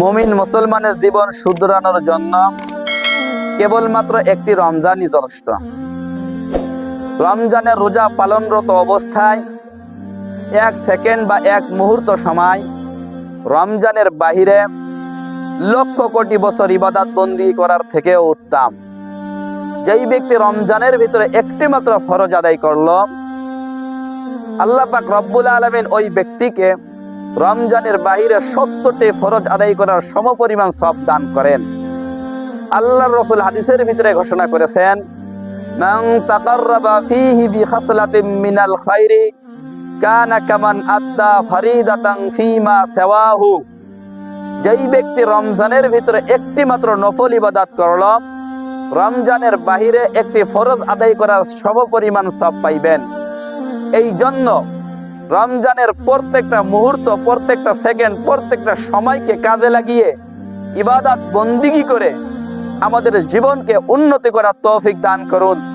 মুমিন মুসলমানের জীবন শুধরানোর জন্য কেবলমাত্র একটি রমজানই যথেষ্ট। রমজানের রোজা পালনরত অবস্থায় এক সেকেন্ড বা এক মুহূর্ত সময় রমজানের বাহিরে লক্ষ কোটি বছর ইবাদাত বন্দি করার থেকেও উত্তম। যেই ব্যক্তি রমজানের ভিতরে একটি মাত্র ফরজ আদায় করল, আল্লাহ পাক রব্বুল আলমিন ওই ব্যক্তিকে রমজানের বাহিরে সত্তরটি ফরজ আদায় করার সমপরিমাণ সব দান করেন। আল্লাহ রসুল হাদিসের ভিতরে ঘোষণা করেছেন, মান মিনাল কানা কামান ফীমা যেই ব্যক্তি রমজানের ভিতরে একটি মাত্র করল, রমজানের বাহিরে একটি ফরজ আদায় করার সমপরিমাণ সব পাইবেন। এই জন্য রমজানের প্রত্যেকটা মুহূর্ত, প্রত্যেকটা সেকেন্ড, প্রত্যেকটা সময়কে কাজে লাগিয়ে ইবাদত বন্দিগি করে আমাদের জীবনকে উন্নতি করার তৌফিক দান করুন।